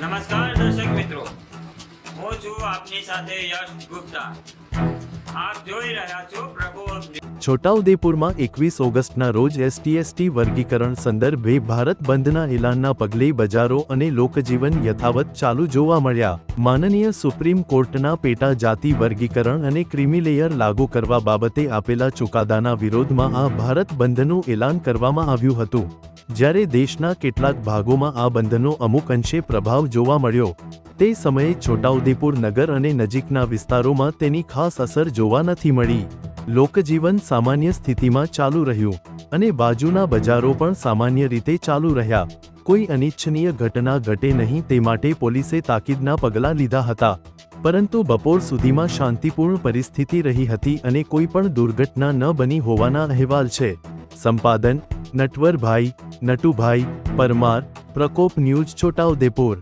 નમસ્કાર દર્શક મિત્રો. હું છું આપની સાથે યશ ગુપ્તા. આપ જોઈ રહ્યા છો પ્રભુ છોટાઉદેપુરમાં એકવીસ ઓગસ્ટના રોજ એસટીએસટી વર્ગીકરણ સંદર્ભે ભારત બંધના એલાનના પગલે બજારો અને લોકજીવન યથાવત ચાલુ જોવા મળ્યા. માનનીય સુપ્રીમ કોર્ટના પેટા જાતિ વર્ગીકરણ અને ક્રિમિલેયર લાગુ કરવા બાબતે આપેલા ચુકાદાના વિરોધમાં આ ભારત બંધનું એલાન કરવામાં આવ્યું હતું. જ્યારે દેશના કેટલાક ભાગોમાં આ બંધનો અમુક અંશે પ્રભાવ જોવા મળ્યો. તે સમયે છોટાઉદેપુર નગર અને નજીકના વિસ્તારોમાં તેની ખાસ અસર જોવા નથી મળી. લોકજીવન સામાન્ય સ્થિતિમાં ચાલુ રહ્યું અને બાજુના બજારો પણ સામાન્ય રીતે ચાલુ રહ્યા. કોઈ અનિચ્છનીય ઘટના ઘટે નહીં તે માટે પોલીસે તાકીદના પગલાં લીધા હતા. પરંતુ બપોર સુધીમાં શાંતિપૂર્ણ પરિસ્થિતિ રહી હતી અને કોઈ પણ દુર્ઘટના ન બની હોવાના અહેવાલ છે. સંપાદન, નટવરભાઈ, નટુભાઈ, પરમાર, પ્રકોપ ન્યૂઝ, છોટાઉદેપુર.